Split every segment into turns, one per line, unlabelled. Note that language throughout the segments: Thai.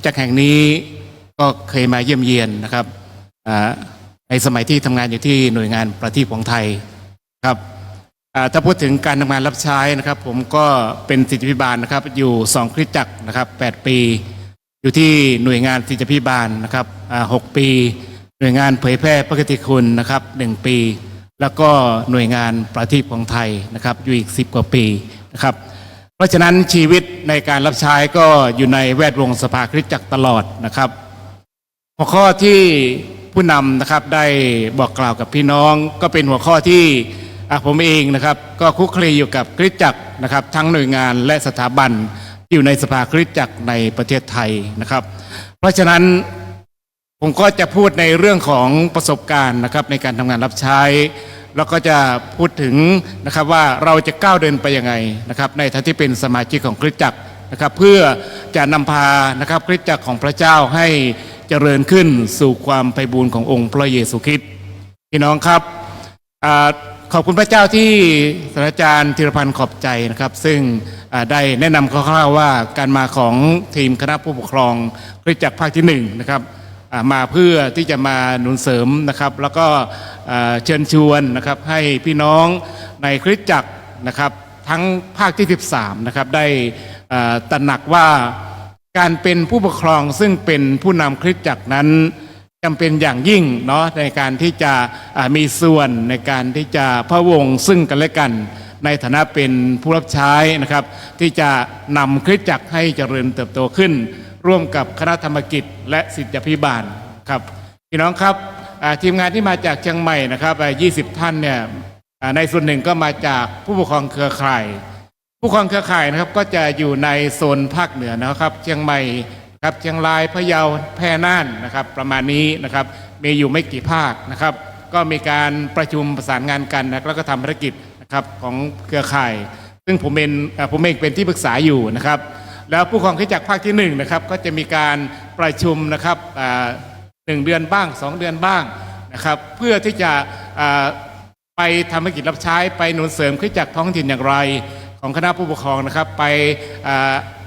ที่จักรแห่งนี้ก็เคยมาเยี่ยมเยียนนะครับในสมัยที่ทำงานอยู่ที่หน่วยงานประทีปของไทยครับถ้าพูดถึงการทำงานรับใช้นะครับ ผมก็เป็นสิทธิพิบาลนะครับ อยู่สองคริสจักรนะครับ8ปี อยู่ที่หน่วยงานสิทธิพิบาลนะครับหกปี หน่วยงานเผยแพร่พระกติคุณนะครับหนึ่งปี แล้วก็หน่วยงานประทีปของไทยนะครับ อยู่อีก 10 กว่าปีนะครับ เพราะฉะนั้นชีวิตในการรับใช้ก็อยู่ในแวดวงสภาคริสตจักรตลอดนะครับ หัวข้อที่ผู้นำนะครับได้บอกกล่าวกับพี่น้อง ก็เป็นหัวข้อที่ผมเองนะครับ ก็คุกคลีอยู่กับคริสตจักรนะครับ ทั้งหน่วยงานและสถาบันอยู่ในสภาคริสตจักรในประเทศไทยนะครับ เพราะฉะนั้นผมก็จะพูดในเรื่องของประสบการณ์นะครับในการทำงานรับใช้ แล้วก็จะพูดถึงนะครับว่าเราจะก้าวเดินไปยังไงนะครับในฐานะที่เป็นสมาชิกของคริสตจักรนะครับเพื่อจะนำพานะครับคริสตจักรของพระเจ้าให้เจริญขึ้นสู่ความไพบูรณ์ขององค์พระเยซูคริสต์พี่น้องครับอขอบคุณพระเจ้าที่ศาสตราจารย์ธีรพันธ์ขอบใจนะครับ ซึ่งได้แนะนำคร่าวๆว่าการมาของทีมคณะผู้ปกครองคริสตจักรภาคที่หนึ่งนะครับ มาเพื่อที่จะมาหนุนเสริมนะครับ แล้วก็เชิญชวนนะครับให้พี่น้องในคริสตจักรนะครับทั้งภาคที่ 13นะครับได้ตระหนักว่าการเป็นผู้ปกครองซึ่งเป็นผู้นำคริสตจักรนั้นจำเป็นอย่างยิ่งเนาะในการที่จะมีส่วนในการที่จะพระวงศ์ซึ่งกันและกัน ในฐานะเป็นผู้รับใช้นะครับ ที่จะนำคริสตจักรให้เจริญเติบโตขึ้น ร่วมกับคณะธรรมกิจ และสิทธิพิบาลครับพี่น้องครับทีมงานที่มาจากเชียงใหม่นะครับ20 ท่านเนี่ยในส่วนหนึ่งก็มาจากผู้ปกครองเครือข่าย ผู้ปกครองเครือข่ายนะครับก็จะอยู่ในโซนภาคเหนือนะครับ เชียงใหม่ครับเชียงรายพะเยาแพร่น่านนะครับ ประมาณนี้นะครับมีอยู่ไม่กี่ภาคนะครับ ก็มีการประชุมประสานงานกันนะแล้วก็ทำภารกิจนะครับของเครือข่าย ซึ่งผมเป็นเอ่อผมเองเป็นที่ปรึกษาอยู่นะครับ แล้วผู้กครองคริสตจักรภาคที่หนึ่งนะครับก็จะมีการประชุมนะครับหนึ่งเดือนบ้างสองเดือนบ้างนะครับเพื่อที่จะไปทำธุรกิจรับใช้ไปหนุนเสริมคริสตจักรท้องถิ่นอย่างไร ของคณะผู้ปกครองนะครับไป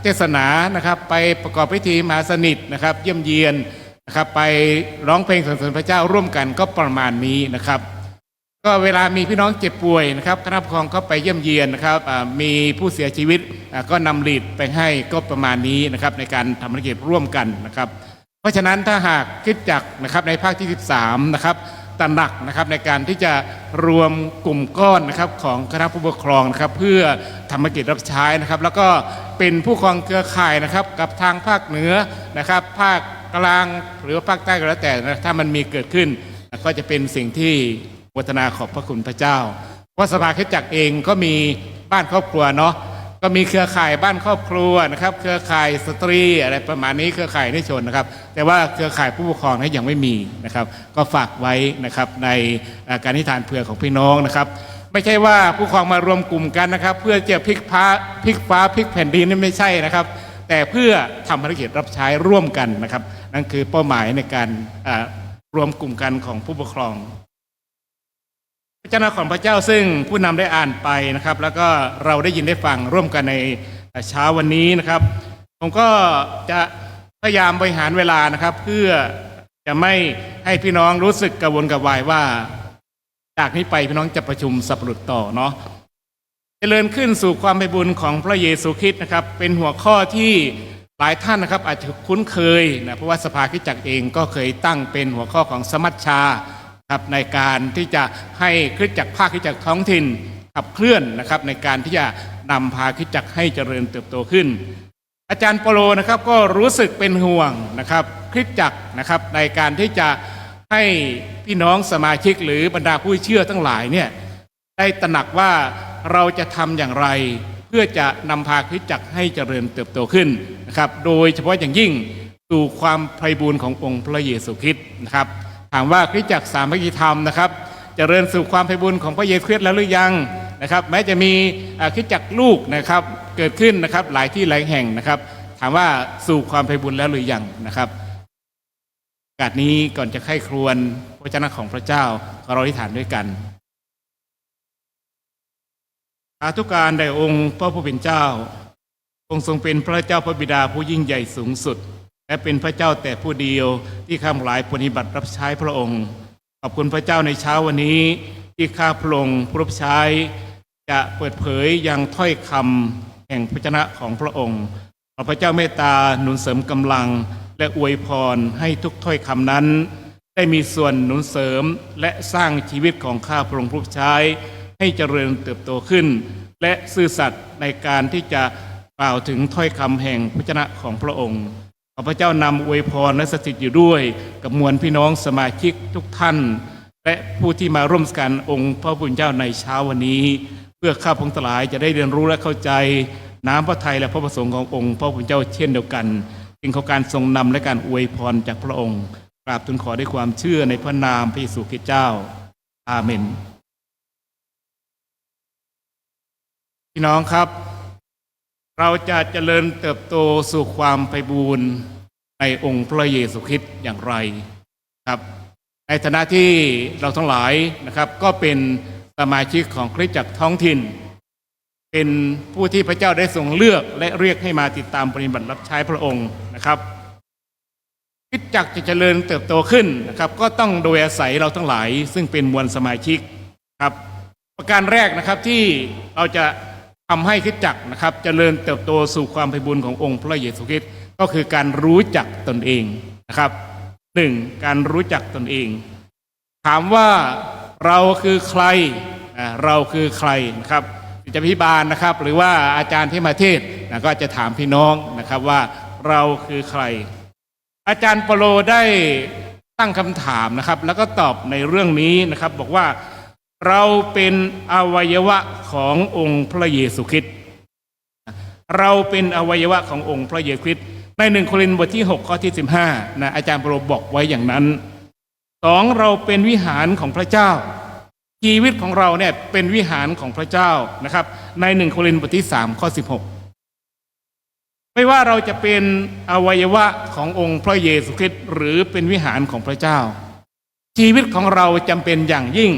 เทศนานะครับไปประกอบพิธีมหาสนิทนะครับเยี่ยมเยียนนะครับไปร้องเพลงสรรเสริญพระเจ้าร่วมกันก็ประมาณนี้นะครับ ก็เวลามีพี่น้องเจ็บป่วยนะครับคณะปกครองก็ไปเยี่ยมเยียนนะครับมีผู้เสียชีวิตก็นำลีดไปให้ก็ประมาณนี้นะครับในการทำธุรกิจร่วมกันนะครับ เพราะฉะนั้นถ้าหากคิดจักนะครับในภาคที่ 13นะครับตระหนักนะครับในการที่จะรวมกลุ่มก้อนนะครับของคณะผู้ปกครองนะครับเพื่อทำธุรกิจรับใช้นะครับ แล้วก็เป็นผู้ครองเครือข่ายนะครับกับทางภาคเหนือนะครับ ภาคกลางหรือว่าภาคใต้ก็แล้วแต่นะถ้ามันมีเกิดขึ้น ก็จะเป็นสิ่งที่ วัฒนาขอบพระคุณพระเจ้าเพราะสภาคริสตจักรเองก็มีบ้านครอบครัวเนาะก็มีเครือข่ายบ้านครอบครัวนะครับ เครือข่ายสตรีอะไรประมาณนี้เครือข่ายนิชนนะครับ แต่ว่าเครือข่ายผู้ปกครองนั้นยังไม่มีนะครับ ก็ฝากไว้นะครับในการนิทานเผื่อของพี่น้องนะครับ ไม่ใช่ว่าผู้ปกครองมารวมกลุ่มกันนะครับ เพื่อจะพลิกฟ้าพลิกฟ้าพลิกแผ่นดินนี่ไม่ใช่นะครับ แต่เพื่อทำภารกิจรับใช้ร่วมกันนะครับ นั่นคือเป้าหมายในการรวมกลุ่มกันของผู้ปกครอง เจ้าของพระเจ้าซึ่งผู้นำได้อ่านไปนะครับ แล้วก็เราได้ยินได้ฟังร่วมกันในเช้าวันนี้นะครับ ผมก็จะพยายามบริหารเวลานะครับ เพื่อจะไม่ให้พี่น้องรู้สึกกระวนกระวายว่า จากนี้ไปพี่น้องจะประชุมสับปรุดต่อเนาะเจริญขึ้นสู่ความไปบุญของพระเยซูคริสต์นะครับ เป็นหัวข้อที่หลายท่านนะครับ อาจจะคุ้นเคยนะเพราะว่าสภาคิจักเองก็เคยตั้งเป็นหัวข้อของสมัชชา ครับในการที่จะให้คริสตจักรภาคคริสตจักรท้องถิ่นขับเคลื่อนนะครับในการที่จะนำพาคริสตจักรให้เจริญเติบโตขึ้น อาจารย์ปโลนะครับก็รู้สึกเป็นห่วงนะครับคริสตจักรนะครับในการที่จะให้พี่น้องสมาชิกหรือบรรดาผู้เชื่อทั้งหลายเนี่ยได้ตระหนักว่าเราจะทำอย่างไร เพื่อจะนำพาคริสตจักรให้เจริญเติบโตขึ้นนะครับโดยเฉพาะอย่างยิ่งสู่ความไพบูรณ์ขององค์พระเยซูคริสต์นะครับ ถามว่าคริสตจักรสามัคคีธรรมนะครับจเจริญสู่ความไพบุญของพระเยซูคริสต์แล้วหรือยังนะครับ แม้จะมีคริสตจักรลูกนะครับเกิดขึ้นนะครับหลายที่หลายแห่งนะครับ ถามว่าสู่ความไพบุญแล้วหรือยังนะครับกาสนี้ก่อนจะไข้ครวญพระเจ้าของพระเจ้าขอเราอธิษฐานด้วยกันอาทุการแด่องค์พระผู้เป็นเจ้า องค์ทรงเป็นพระเจ้าพระบิดาผู้ยิ่งใหญ่สูงสุด และเป็นพระเจ้าแต่ผู้เดียวที่ข้าพหลายปฏิบัติรับใช้พระองค์ ขอบคุณพระเจ้าในเช้าวันนี้ ที่ข้าพระองค์ผู้รับใช้ จะเปิดเผยยังถ้อยคำแห่งพระชนะของพระองค์ขอพระเจ้าเมตตาหนุนเสริมกำลัง และอวยพรให้ทุกถ้อยคำนั้น ได้มีส่วนหนุนเสริมและสร้างชีวิตของข้าพระองค์ผู้รับใช้ให้เจริญเติบโตขึ้น และซื่อสัตย์ในการที่จะกล่าวถึงถ้อยคำแห่งพระชนะของพระองค์ ขอพระเจ้านำอวยพรและสถิตอยู่ด้วย กับมวลพี่น้องสมาชิกทุกท่าน และผู้ที่มาร่วมกันองค์พระผู้เป็นเจ้าในเช้าวันนี้ เพื่อข้าพงสลายจะได้เรียนรู้และเข้าใจ น้ำพระทัยและพระประสงค์ขององค์พระผู้เป็นเจ้าเช่นเดียวกันจึงขอการทรงนำและการอวยพรจากพระองค์กราบทูลขอด้วยความเชื่อในพระนามพระเยซูคริสต์เจ้า อาเมน พี่น้องครับ เราจะเจริญเติบโตสู่ความไปบูรณ์ในองค์พระเยซูคริสต์อย่างไรครับ ในฐานะที่เราทั้งหลายนะครับ ก็เป็นสมาชิกของคริสตจักรท้องถิ่น เป็นผู้ที่พระเจ้าได้ทรงเลือกและเรียกให้มาติดตามปฏิบัติรับใช้พระองค์นะครับคริสตจักรจะเจริญเติบโตขึ้นนะครับ ก็ต้องโดยอาศัยเราทั้งหลาย ซึ่งเป็นมวลสมาชิกครับ ประการแรกนะครับที่เราจะ ทำให้คริสตจักนะครับจเจริญเติบโตสู่ความไพบุญขององค์พระเยซูคริสต์ก็คือการรู้จักตนเองนะครับหนึ่งการรู้จักตนเอง ถามว่าเราคือใครเราคือใครนะครับจะพิบาลนะครับ หรือว่าอาจารย์ที่มาเทศน์นะก็จะถามพี่น้องนะครับว่าเราคือใคร อาจารย์เปโลได้ตั้งคำถามนะครับ แล้วก็ตอบในเรื่องนี้นะครับ บอกว่า เราเป็นอวัยวะขององค์พระเยซูคริสต์เราเป็นอวัยวะขององค์พระเยซูคริสต์ในหนึ่งโครินธ์บทที่ 6 ข้อที่ 15นะอาจารย์เปโลบอกไว้อย่างนั้นสองเราเป็นวิหารของพระเจ้า ชีวิตของเราเนี่ยเป็นวิหารของพระเจ้านะครับ ในหนึ่งโครินธ์บทที่ 3 ข้อ 16 ไม่ว่าเราจะเป็นอวัยวะขององค์พระเยซูคริสต์หรือเป็นวิหารของพระเจ้า ชีวิตของเราจำเป็นอย่างยิ่ง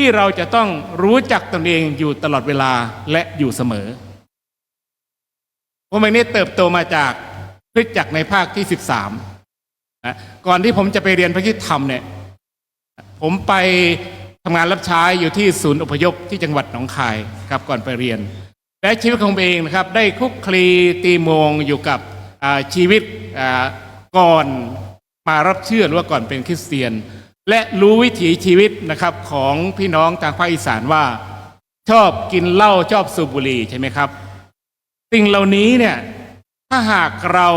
ที่เราจะต้องรู้จักตนเองอยู่ตลอดเวลาและอยู่เสมอผมเองนี่เติบโตมาจากคริสตจักรในภาคที่13นะก่อนที่ผมจะไปเรียนพระคิดธรรมเนี่ย ผมไปทำงานรับใช้อยู่ที่ศูนย์อพยพที่จังหวัดหนองคายครับก่อนไปเรียน และชีวิตของผมเองนะครับ ได้คุกคลีตีมงอยู่กับชีวิตก่อนมารับเชื่อหรือว่าก่อนเป็นคริสเตียน และรู้วิถีชีวิตนะครับของพี่น้องทางภาคอีสานว่า ชอบกินเหล้าชอบสูบบุหรี่ใช่ไหมครับ สิ่งเหล่านี้เนี่ยถ้าหากเรา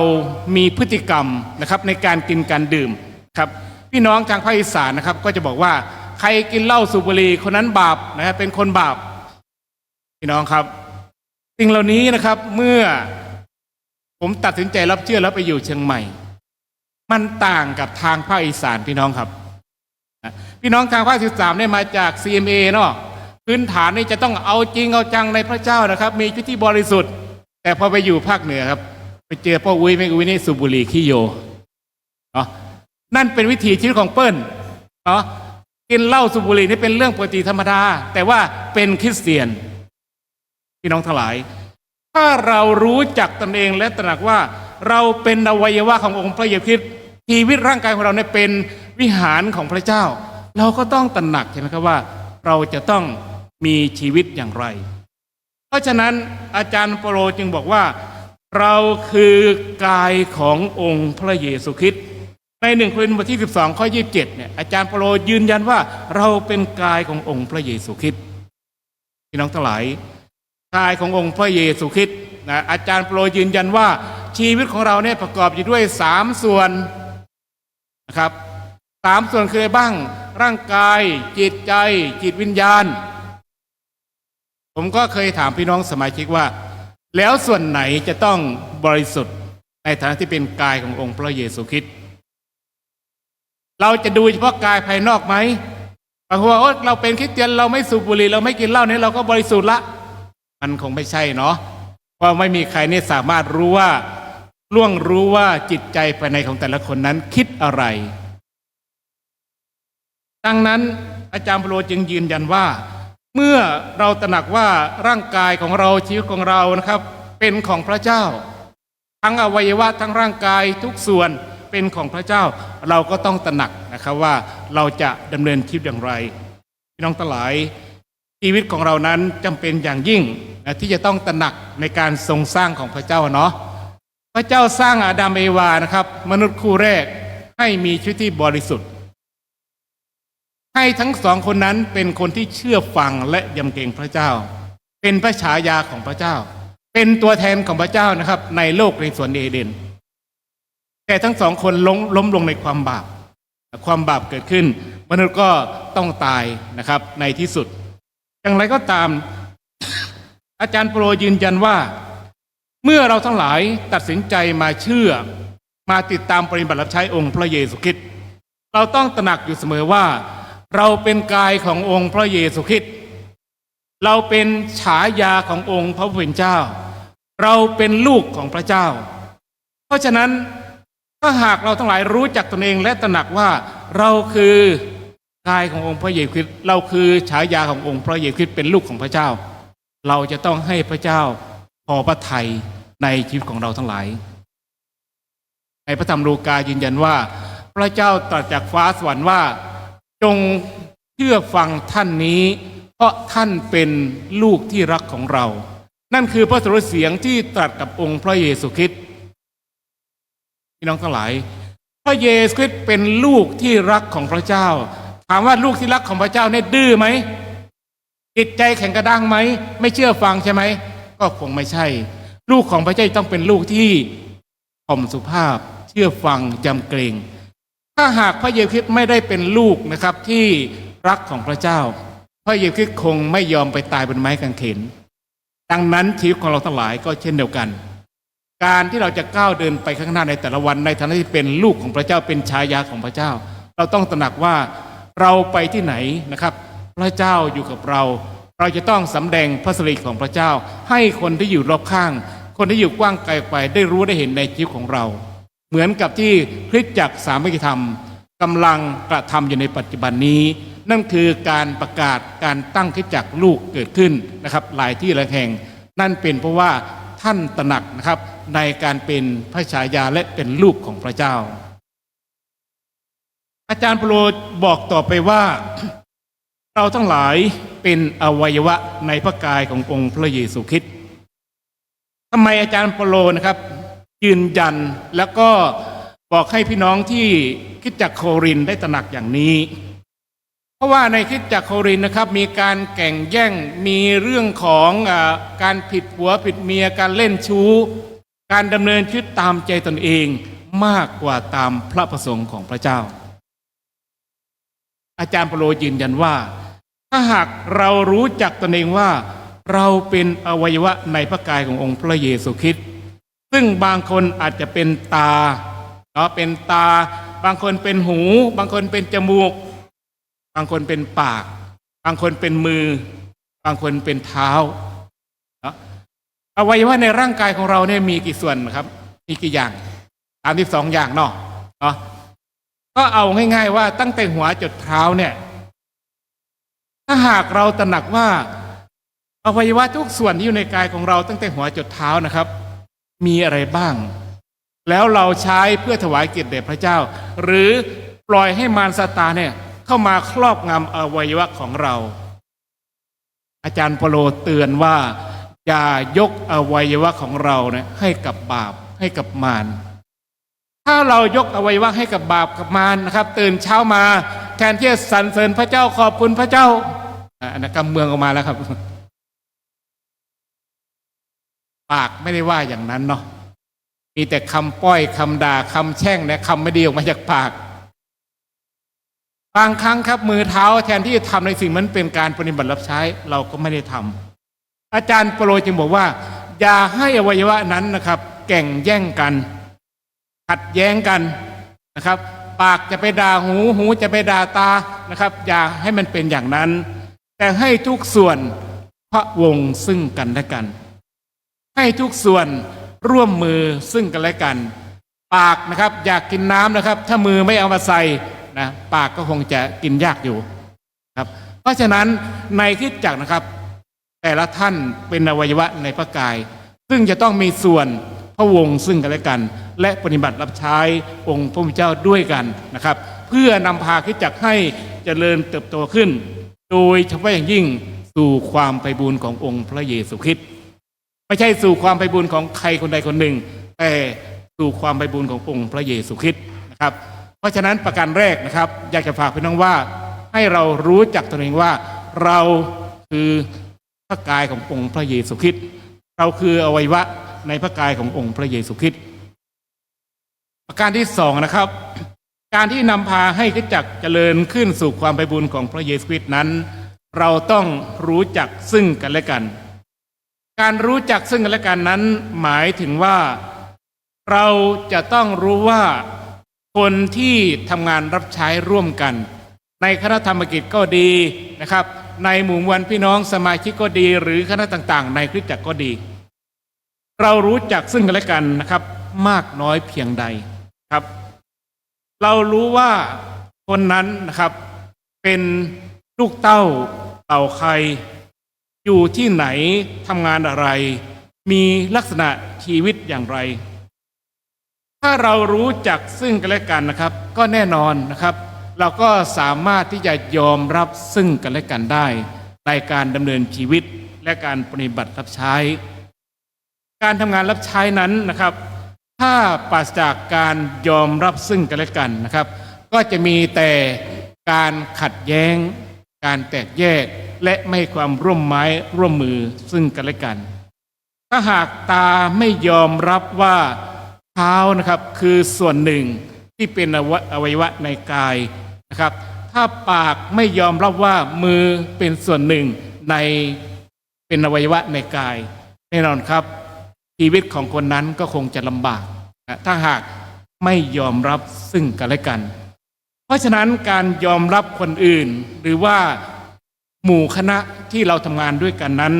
มีพฤติกรรมนะครับในการกินการดื่มครับพี่น้องทางภาคอีสานนะครับ ก็จะบอกว่าใครกินเหล้าสูบบุหรี่คนนั้นบาปนะครับเป็นคนบาปพี่น้องครับ สิ่งเหล่านี้นะครับเมื่อผมตัดสินใจรับเชื่อแล้วไปอยู่เชียงใหม่ มันต่างกับทางภาคอีสานพี่น้องครับ พี่น้องทางภาคสิบสามเนี่ยมาจาก CMA เนาะพื้นฐานนี่จะต้องเอาจริงเอาจังในพระเจ้านะครับ มีชีวิตที่บริสุทธิ์ แต่พอไปอยู่ภาคเหนือครับ ไปเจอพ่ออุ้ยแม่อุ้ยนี่สูบบุหรี่ขี้โยเนาะนั่นเป็นวิถีชีวิตของเปิ้ลเนาะกินเหล้าสูบบุหรี่นี่เป็นเรื่องปกติธรรมดา แต่ว่าเป็นคริสเตียน พี่น้องทั้งหลาย ถ้าเรารู้จักตนเองและตระหนักว่าเราเป็นอวัยวะขององค์พระเยซูคริสต์ชีวิตร่างกายของเราเนี่ยเป็นวิหารของพระเจ้า เราก็ต้องตระหนักใช่ไหมครับว่า เราจะต้องมีชีวิตอย่างไร เพราะฉะนั้นอาจารย์เปโลจึงบอกว่า เราคือกายขององค์พระเยซูคริสต์ในหนึ่งโครินธ์บทที่ 12 ข้อ 27 เนี่ยอาจารย์เปโลยืนยันว่าเราเป็นกายขององค์พระเยซูคริสต์พี่น้องทั้งหลายกายขององค์พระเยซูคริสต์นะอาจารย์โปรยยืนยันว่าชีวิตของเราเนี่ยประกอบอยู่ด้วยสามส่วนนะครับสามส่วนคืออะไรบ้าง ร่างกาย จิตใจ จิตวิญญาณ ผมก็เคยถามพี่น้องสมาชิกว่า แล้วส่วนไหนจะต้องบริสุทธิ์ในฐานะที่เป็นกายขององค์พระเยซูคริสต์เราจะดูเฉพาะกายภายนอกไหมบางคนว่าโอ๊ยเราเป็นคริสเตียนเราไม่สูบบุหรี่เราไม่กินเหล้าเนี่ยเราก็บริสุทธิ์ละ มันคงไม่ใช่เนาะเพราะไม่มีใครเนี่ยสามารถรู้ว่าล่วงรู้ว่าจิตใจภายในของแต่ละคนนั้นคิดอะไร ดังนั้นอาจารย์เปโลจึงยืนยันว่า เมื่อเราตระหนักว่าร่างกายของเราชีวิตของเรานะครับ เป็นของพระเจ้า ทั้งอวัยวะทั้งร่างกายทุกส่วนเป็นของพระเจ้า เราก็ต้องตระหนักนะครับว่าเราจะดำเนินชีวิตอย่างไรพี่น้องทั้งหลายชีวิตของเรานั้นจำเป็นอย่างยิ่งนะที่จะต้องตระหนักในการทรงสร้างของพระเจ้าเนาะพระเจ้าสร้างอาดัมเอวานะครับ มนุษย์คู่แรกให้มีชีวิตที่บริสุทธิ์ ให้ทั้งสองคนนั้นเป็นคนที่เชื่อฟังและยำเกรงพระเจ้า เป็นพระฉายาของพระเจ้า เป็นตัวแทนของพระเจ้านะครับ ในโลกในสวนเอเดน แต่ทั้งสองคนล้มล้มลงในความบาป ความบาปเกิดขึ้น มนุษย์ก็ต้องตายนะครับในที่สุด อย่างไรก็ตาม อาจารย์โปรยืนยันว่า เมื่อเราทั้งหลายตัดสินใจมาเชื่อ มาติดตามปฏิบัติรับใช้องค์พระเยซูคริสต์เราต้องตระหนักอยู่เสมอว่า เราเป็นกายขององค์พระเยซูคริสต์เราเป็นฉายาขององค์พระผู้เป็นเจ้า เราเป็นลูกของพระเจ้า เพราะฉะนั้นถ้าหากเราทั้งหลายรู้จักตนเองและตระหนักว่าเราคือกายขององค์พระเยซูคริสต์เราคือฉายาขององค์พระเยซูคริสต์เป็นลูกของพระเจ้า เราจะต้องให้พระเจ้าพอพระทัยในชีวิตของเราทั้งหลาย ในพระธรรมลูกายืนยันว่า พระเจ้าตรัสจากฟ้าสวรรค์ว่า จงเชื่อฟังท่านนี้ เพราะท่านเป็นลูกที่รักของเรา นั่นคือพระสุรเสียงที่ตรัสกับองค์พระเยซูคริสต์พี่น้องทั้งหลาย พระเยซูคริสต์เป็นลูกที่รักของพระเจ้า ถามว่าลูกที่รักของพระเจ้าเนี่ยดื้อไหมจิตใจแข็งกระด้างไหม ไม่เชื่อฟังใช่ไหม ก็คงไม่ใช่ ลูกของพระเจ้าต้องเป็นลูกที่ถ่อมสุภาพ เชื่อฟังจำเกรง ถ้าหากพระเยซูคริสต์ไม่ได้เป็นลูกนะครับที่รักของพระเจ้า พระเยซูคริสต์คงไม่ยอมไปตายบนไม้กางเขน ดังนั้นชีวิตของเราทั้งหลายก็เช่นเดียวกัน การที่เราจะก้าวเดินไปข้างหน้าในแต่ละวันในฐานะที่เป็นลูกของพระเจ้าเป็นชายาของพระเจ้า เราต้องตระหนักว่าเราไปที่ไหนนะครับ พระเจ้าอยู่กับเรา เราจะต้องสำแดงพระสิริของพระเจ้า ให้คนที่อยู่รอบข้าง คนที่อยู่กว้างไกลไปได้รู้ได้เห็นในชีวิตของเรา เหมือนกับที่คริสตจักรสามัคคีธรรมกำลังกระทำอยู่ในปัจจุบันนี้ นั่นคือการประกาศการตั้งคริสตจักรลูกเกิดขึ้นนะครับ หลายที่หลายแห่ง นั่นเป็นเพราะว่าท่านตระหนักนะครับในการเป็นพระฉายาและเป็นลูกของพระเจ้า อาจารย์โปรบอกต่อไปว่า เราทั้งหลายเป็นอวัยวะในพระกายขององค์พระเยซูคริสต์ทำไมอาจารย์ปโลนะครับ ยืนยันแล้วก็บอกให้พี่น้องที่คิดจักโครินได้ตระหนักอย่างนี้ เพราะว่าในคิดจักโครินนะครับ มีการแข่งแย่งมีเรื่องของอการผิดผัวผิดเมียการเล่นชู้ การดำเนินชีวิตตามใจตนเองมากกว่าตามพระประสงค์ของพระเจ้า อาจารย์ปโลยืนยันว่า ถ้าหากเรารู้จักตนเองว่า เราเป็นอวัยวะในพระกายขององค์พระเยซูคริสต์ ซึ่งบางคนอาจจะเป็นตาเนาะเป็นตา บางคนเป็นหู บางคนเป็นจมูก บางคนเป็นปาก บางคนเป็นมือ บางคนเป็นเท้าเนาะอวัยวะในร่างกายของเราเนี่ยมีกี่ส่วนครับ มีกี่อย่างสามสิบสองอย่างเนาะเนาะก็เอาง่าย ๆ ว่าตั้งแต่หัวจดเท้าเนี่ย ถ้าหากเราตระหนักว่าอวัยวะทุกส่วนที่อยู่ในกายของเราตั้งแต่หัวจดเท้านะครับ มีอะไรบ้าง แล้วเราใช้เพื่อถวายเกียรติแด่พระเจ้า หรือปล่อยให้มารซาตานเนี่ยเข้ามาครอบงำอวัยวะของเรา อาจารย์เปโลเตือนว่า อย่ายกอวัยวะของเราเนี่ยให้กับบาปให้กับมารถ้าเรายกอวัยวะให้กับบาปกับมารนะครับ ตื่นเช้ามาแทนที่จะสรรเสริญพระเจ้าขอบคุณพระเจ้าอะอันนั้นกำเมืองออกมาแล้วครับ ปากไม่ได้ว่าอย่างนั้นเนาะมีแต่คำป้อยคำด่าคำแช่งและคำไม่ดีออกมาจากปาก บางครั้งครับมือเท้าแทนที่จะทำในสิ่งนั้นเป็นการปฏิบัติรับใช้เราก็ไม่ได้ทำอาจารย์โปรยจึงบอกว่า อย่าให้อวัยวะนั้นนะครับ แก่งแย่งกัน ขัดแย้งกันนะครับ ปากจะไปด่าหูหูจะไปด่าตานะครับ อย่าให้มันเป็นอย่างนั้น แต่ให้ทุกส่วนพระวงซึ่งกันและกัน ให้ทุกส่วนร่วมมือซึ่งกันและกัน ปากนะครับอยากกินน้ำนะครับ ถ้ามือไม่เอามาใส่นะปากก็คงจะกินยากอยู่ครับ เพราะฉะนั้นในคิดจักรนะครับ แต่ละท่านเป็นอวัยวะในพระกาย ซึ่งจะต้องมีส่วนพระวงศ์ซึ่งกันและกัน และปฏิบัติรับใช้องค์พระผู้เป็นเจ้าด้วยกันนะครับ เพื่อนำพาคริสตจักรให้เจริญเติบโตขึ้น โดยเฉพาะอย่างยิ่งสู่ความไปบูรณ์ขององค์พระเยซูคริสต์ ไม่ใช่สู่ความไปบุญของใครคนใดคนหนึ่ง แต่สู่ความไปบุญขององค์พระเยซูคริสต์นะครับ เพราะฉะนั้นประการแรกนะครับ อยากจะฝากพี่น้องว่า ให้เรารู้จักตนเองว่าเราคือพระกายขององค์พระเยซูคริสต์เราคืออวัยวะในพระกายขององค์พระเยซูคริสต์ประการที่สองนะครับ การที่นำพาให้คริจักเจริญขึ้นสู่ความไปบุญของพระเยซูคริสต์นั้น เราต้องรู้จักซึ่งกันและกัน การรู้จักซึ่งกันและกันนั้นหมายถึงว่าเราจะต้องรู้ว่าคนที่ทำงานรับใช้ร่วมกัน ในคณะธรรมกิจก็ดีนะครับ ในหมู่มวลพี่น้องสมาชิกก็ดี หรือคณะต่างๆ ในคริสตจักรก็ดี เรารู้จักซึ่งกันและกันนะครับ มากน้อยเพียงใดครับ เรารู้ว่าคนนั้นนะครับเป็นลูกเต้าเต่าใคร อยู่ที่ไหนทำงานอะไร มีลักษณะชีวิตอย่างไร ถ้าเรารู้จักซึ่งกันและกันนะครับ ก็แน่นอนนะครับ เราก็สามารถที่จะยอมรับซึ่งกันและกันได้ ในการดำเนินชีวิตและการปฏิบัติรับใช้ การทำงานรับใช้นั้นนะครับ ถ้าปราศจากการยอมรับซึ่งกันและกันนะครับ ก็จะมีแต่การขัดแย้ง การแตกแยกและไม่ความร่วมไม้ร่วมมือซึ่งกันและกัน ถ้าหากตาไม่ยอมรับว่าเท้านะครับคือส่วนหนึ่งที่เป็นอวอวัยวะในกายนะครับ ถ้าปากไม่ยอมรับว่ามือเป็นส่วนหนึ่งในเป็นอวัยวะในกาย แน่นอนครับ ชีวิตของคนนั้นก็คงจะลำบากนะถ้าหากไม่ยอมรับซึ่งกันและกัน เพราะฉะนั้นการยอมรับคนอื่น หรือว่าหมู่คณะที่เราทำงานด้วยกันนั้น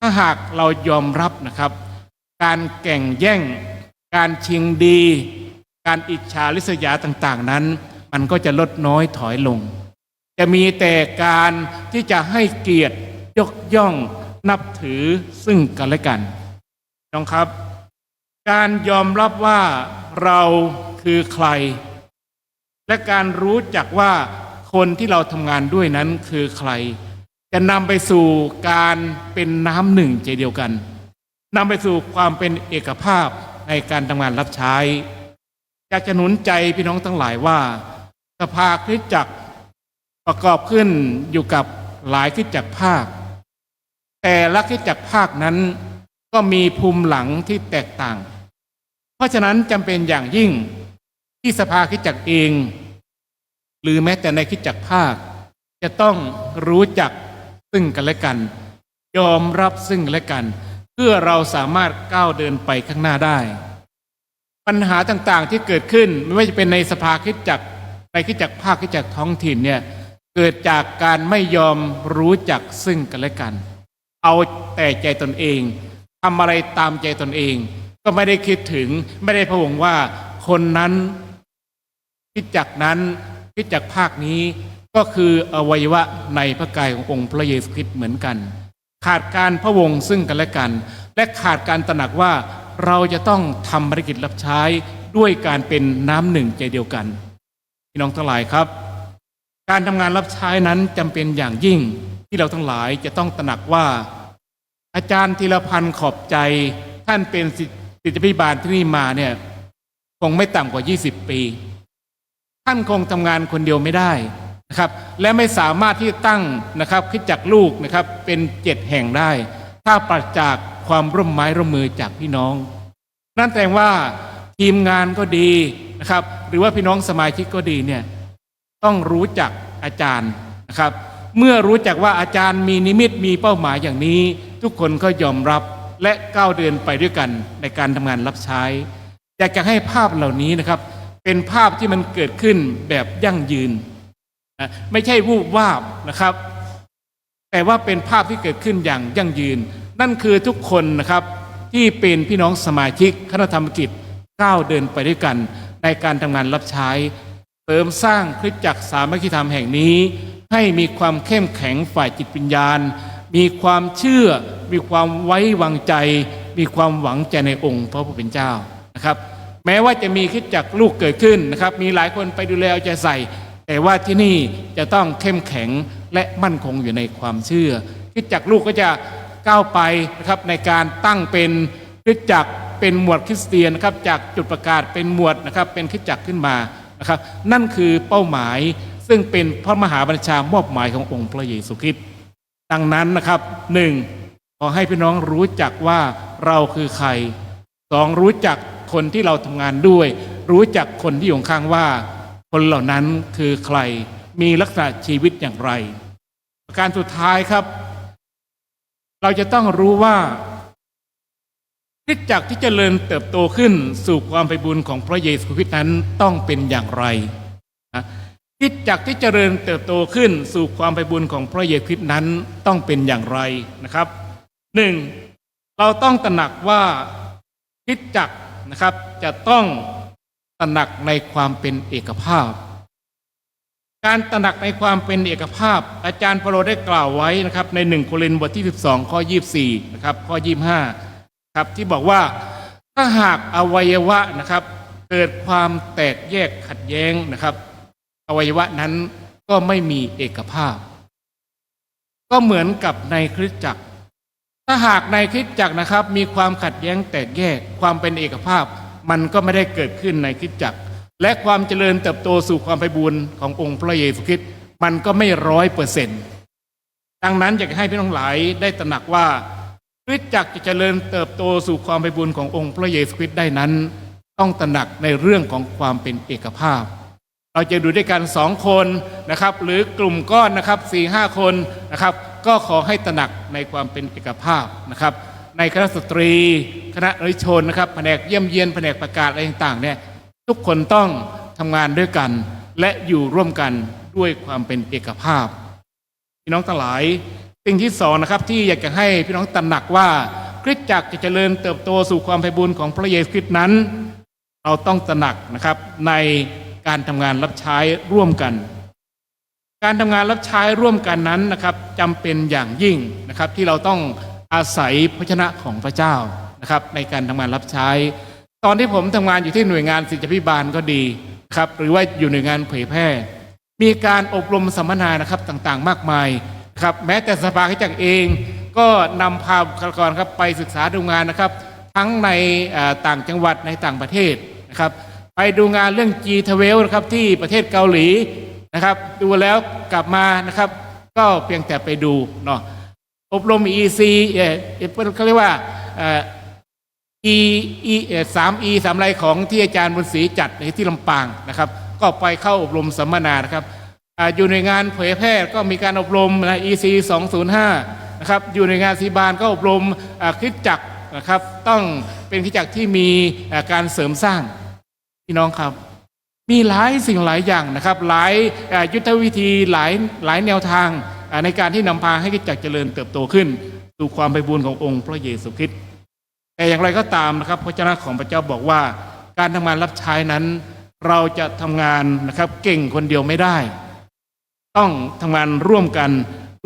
ถ้าหากเรายอมรับนะครับ การแก่งแย่ง การชิงดี การอิจฉาริษยาต่างๆ นั้น มันก็จะลดน้อยถอยลง จะมีแต่การที่จะให้เกียรติยกย่องนับถือซึ่งกันและกันน้องครับ การยอมรับว่าเราคือใคร และการรู้จักว่าคนที่เราทำงานด้วยนั้นคือใคร จะนำไปสู่การเป็นน้ำหนึ่งใจเดียวกันนำไปสู่ความเป็นเอกภาพในการทำงานรับใช้อยากจะหนุนใจพี่น้องทั้งหลายว่า สภาคริสตจักรประกอบขึ้นอยู่กับหลายคริสตจักรภาค แต่ละคริสตจักรภาคนั้นก็มีภูมิหลังที่แตกต่าง เพราะฉะนั้นจำเป็นอย่างยิ่ง ที่สภาคริสตจักเอง หรือแม้แต่ในคริสตจักภาค จะต้องรู้จักซึ่งกันและกัน ยอมรับซึ่งกันและกัน เพื่อเราสามารถก้าวเดินไปข้างหน้าได้ ปัญหาต่างๆที่เกิดขึ้นไม่ว่าจะเป็นในสภาคริสตจักในคริสตจักภาคคริสตจักท้องถิ่นเนี่ยเกิดจากการไม่ยอมรู้จักซึ่งกันและกัน เอาแต่ใจตนเองทำอะไรตามใจตนเอง ก็ไม่ได้คิดถึงไม่ได้พะวงว่าคนนั้น คริจักนั้นคริจักภาคนี้ก็คืออวัยวะในพระกายขององค์พระเยซูคริสต์เหมือนกัน ขาดการพะวงซึ่งกันและกัน และขาดการตระหนักว่าเราจะต้องทำภารกิจรับใช้ด้วยการเป็นน้ำหนึ่งใจเดียวกันพี่น้องทั้งหลายครับ การทำงานรับใช้นั้นจำเป็นอย่างยิ่งที่เราทั้งหลายจะต้องตระหนักว่า อาจารย์ธีรพันธ์ขอบใจท่านเป็นศิษย์พิบาลที่นี่มาเนี่ยคงไม่ต่ำกว่า 20 ปี ท่านคงทำงานคนเดียวไม่ได้นะครับ และไม่สามารถที่จะตั้งนะครับคิดจักลูกนะครับเป็นเจ็ดแห่งได้ ถ้าปราศจากความร่วมไม้ร่วมมือจากพี่น้อง นั่นแปลว่าทีมงานก็ดีนะครับ หรือว่าพี่น้องสมาชิกก็ดีเนี่ยต้องรู้จักอาจารย์นะครับ เมื่อรู้จักว่าอาจารย์มีนิมิตมีเป้าหมายอย่างนี้ ทุกคนก็ยอมรับและก้าวเดินไปด้วยกันในการทำงานรับใช้ อยากจะให้ภาพเหล่านี้นะครับ เป็นภาพที่มันเกิดขึ้นแบบยั่งยืนนะไม่ใช่วูบวาบนะครับ แต่ว่าเป็นภาพที่เกิดขึ้นอย่างยั่งยืน นั่นคือทุกคนนะครับที่เป็นพี่น้องสมาชิกคณะธรรมกิจก้าวเดินไปด้วยกัน ในการทำงานรับใช้เสริมสร้างคริสตจักรสามัคคีธรรมแห่งนี้ ให้มีความเข้มแข็งฝ่ายจิตวิญญาณ มีความเชื่อ มีความไว้วางใจ มีความหวังใจในองค์พระผู้เป็นเจ้านะครับ แม้ว่าจะมีคิดจักรลูกเกิดขึ้นนะครับ มีหลายคนไปดูแลเอาใจใส่ แต่ว่าที่นี่จะต้องเข้มแข็งและมั่นคงอยู่ในความเชื่อคิดจักรลูกก็จะก้าวไปนะครับในการตั้งเป็นคิดจักรเป็นหมวดคริสเตียนนะครับจากจุดประกาศเป็นหมวดนะครับเป็นคิดจักรขึ้นมานะครับ นั่นคือเป้าหมายซึ่งเป็นพระมหาบัญชามอบหมายขององค์พระเยซูคริสต์ดังนั้นนะครับหนึ่งขอให้พี่น้องรู้จักว่าเราคือใครสองรู้จัก คนที่เราทำงานด้วย รู้จักคนที่อยู่ข้างว่า คนเหล่านั้นคือใครมีลักษณะชีวิตอย่างไร ประการสุดท้ายครับ เราจะต้องรู้ว่าคริสจักรที่จเจริญเติบโตขึ้นสู่ความไปบุญของพระเยซูคริสต์นั้นต้องเป็นอย่างไรนะคริสจักรที่เจริญเติบโตขึ้นสู่ความไปบุญของพระเยซูคริสต์นั้นต้องเป็นอย่างไรนะครับหนึ่งเราต้องตระหนักว่าคริสจักร นะครับจะต้องตระหนักในความเป็นเอกภาพ การตระหนักในความเป็นเอกภาพ อาจารย์เปาโลได้กล่าวไว้นะครับในหนึ่งโครินธ์บทที่ 12 ข้อ 24 นะครับข้อ 25 ครับที่บอกว่าถ้าหากอวัยวะนะครับเกิดความแตกแยกขัดแย้งนะครับ อวัยวะนั้นก็ไม่มีเอกภาพ ก็เหมือนกับในคริสตจักร ถ้าหากในคริสตจักรนะครับ มีความขัดแย้งแตกแยกความเป็นเอกภาพ มันก็ไม่ได้เกิดขึ้นในคริสตจักร และความเจริญเติบโตสู่ความไพบูรณ์ขององค์พระเยซูคริสต์มันก็ไม่ร้อยเปอร์เซ็นต์ดังนั้นอยากให้พี่น้องหลายได้ตระหนักว่าคริสตจักรจะเจริญเติบโตสู่ความไพบูรณ์ขององค์พระเยซูคริสต์ได้นั้น ต้องตระหนักในเรื่องของความเป็นเอกภาพเราจะดูด้วยกันสองคนนะครับ หรือกลุ่มก้อนนะครับสี่ห้าคนนะครับ ก็ขอให้ตระหนักในความเป็นเอกภาพนะครับ ในคณะสตรี คณะริชนนะครับแผนกเยี่ยมเยียนแผนกประกาศอะไรต่างๆเนี่ยทุกคนต้องทำงานด้วยกัน และอยู่ร่วมกันด้วยความเป็นเอกภาพพี่น้องทั้งหลายสิ่งที่สองนะครับที่อยากจะให้พี่น้องตระหนักว่าคริสตจักรจะเจริญเติบโตสู่ความไพบูรณ์ของพระเยซูคริสต์นั้น เราต้องตระหนักนะครับในการทำงานรับใช้ร่วมกัน การทำงานรับใช้ร่วมกันนั้นนะครับจำเป็นอย่างยิ่งนะครับที่เราต้องอาศัยพระชนะของพระเจ้านะครับในการทำงานรับใช้ ตอนที่ผมทำงานอยู่ที่หน่วยงานศิษยพิบาลก็ดีครับหรือว่าอยู่หน่วยงานเผยแพร่ มีการอบรมสัมมนานะครับต่างๆ มากมายครับแม้แต่สภาคริสตจักเอง ก็นำพาบุคลากรครับไปศึกษาดูงานนะครับ ทั้งในต่างจังหวัดในต่างประเทศนะครับไปดูงานเรื่อง G12 นะครับที่ประเทศเกาหลี นะครับ ดูแล้วกลับมานะครับ ก็เพียงแต่ไปดูเนาะอบรม EC เอ่อเขาเรียกว่าเอ่อ E E สาม E สามไรของที่อาจารย์บุญศรีจัดในที่ลำปางนะครับ ก็ไปเข้าอบรมสัมมนานะครับออยู่ในงานเผยแพร่ก็มีการอบรมนะ EC 205นะครับอยู่ในงานสีบานก็อบรมคิดจักรนะครับ ต้องเป็นคิดจักรที่มีการเสริมสร้างพี่น้องครับ มีหลายสิ่งหลายอย่างนะครับ หลายยุทธวิธีหลายหลายแนวทางในการที่นำพาให้คริดจักรเจริญเติบโตขึ้นสู่ความไปบูรณ์ขององค์พระเยซูคริสต์แต่อย่างไรก็ตามนะครับพระเจ้าของพระเจ้าบอกว่า การทำงานรับใช้นั้น เราจะทำงานนะครับเก่งคนเดียวไม่ได้ ต้องทำงานร่วมกัน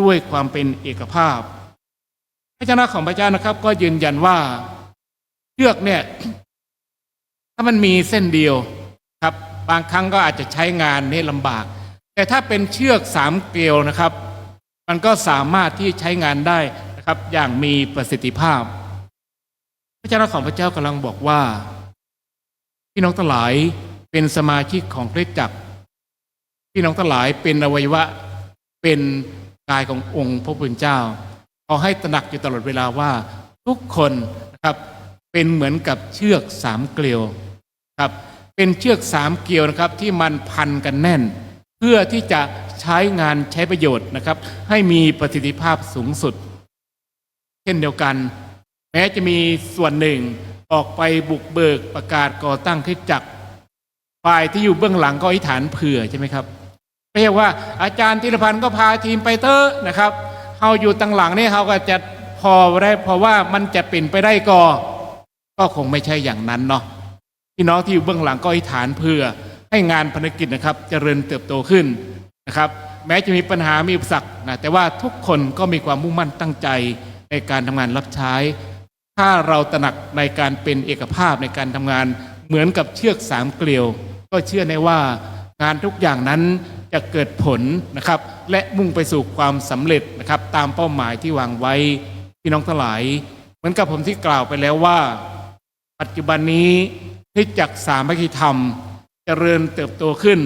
ด้วยความเป็นเอกภาพ พระเจ้าของพระเจ้านะครับ ก็ยืนยันว่าเชือกเนี่ยถ้ามันมีเส้นเดียวครับ บางครั้งก็อาจจะใช้งานนี่ลำบาก แต่ถ้าเป็นเชือกสามเกลียวนะครับ มันก็สามารถที่ใช้งานได้นะครับอย่างมีประสิทธิภาพ พระเจ้าของพระเจ้ากำลังบอกว่าพี่น้องทั้งหลายเป็นสมาชิกของคริสตจักรพี่น้องทั้งหลายเป็นอวัยวะเป็นกายขององค์พระผู้เป็นเจ้าขอให้ตระหนักอยู่ตลอดเวลาว่าทุกคนนะครับเป็นเหมือนกับเชือกสามเกลียวครับ เป็นเชือกสามเกลียวนะครับที่มันพันกันแน่น เพื่อที่จะใช้งานใช้ประโยชน์นะครับ ให้มีประสิทธิภาพสูงสุด เช่นเดียวกัน แม้จะมีส่วนหนึ่งออกไปบุกเบิกประกาศก่อตั้งคริสตจักฝ่ายที่อยู่เบื้องหลังก็อธิษฐานเผื่อใช่ไหมครับไม่ใช่ว่าอาจารย์ธีรพันธ์ก็พาทีมไปเตอะนะครับเขาอยู่ตั้งหลังนี่เขาก็จะพอได้เพราะว่ามันจะเป็นไปได้ก็ ก็คงไม่ใช่อย่างนั้นเนาะ พี่น้องที่อยู่เบื้องหลังก็อธิษฐานเผื่อให้งานภารกิจนะครับเจริญเติบโตขึ้นนะครับ แม้จะมีปัญหามีอุปสรรคนะแต่ว่าทุกคนก็มีความมุ่งมั่นตั้งใจในการทำงานรับใช้ ถ้าเราตระหนักในการเป็นเอกภาพในการทำงานเหมือนกับเชือกสามเกลียว ก็เชื่อในว่างานทุกอย่างนั้นจะเกิดผลนะครับ และมุ่งไปสู่ความสำเร็จนะครับ ตามเป้าหมายที่วางไว้พี่น้องทั้งหลาย เหมือนกับผมที่กล่าวไปแล้วว่า ปัจจุบันนี้ คริสตจักรสามัคคีธรรมเจริญเติบโตขึ้น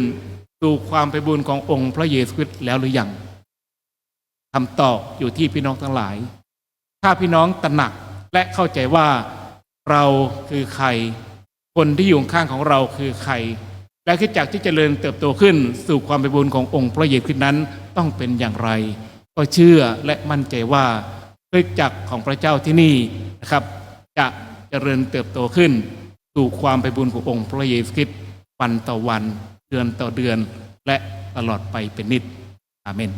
สู่ความไปบุญขององค์พระเยซูคริสต์แล้วหรือยังคำตอบอยู่ที่พี่น้องทั้งหลาย ถ้าพี่น้องตระหนักและเข้าใจว่าเราคือใคร คนที่อยู่ข้างของเราคือใคร และคริสตจักรที่เจริญเติบโตขึ้นสู่ความไปบุญขององค์พระเยซูคริสต์นั้นต้องเป็นอย่างไร ก็เชื่อและมั่นใจว่าคริสจักรของพระเจ้าที่นี่นะครับ จะเจริญเติบโตขึ้น สู่ความไปบุญขององค์พระเยซูคริสต์วันต่อวันเดือนต่อเดือน และตลอดไปเป็นนิจอาเมน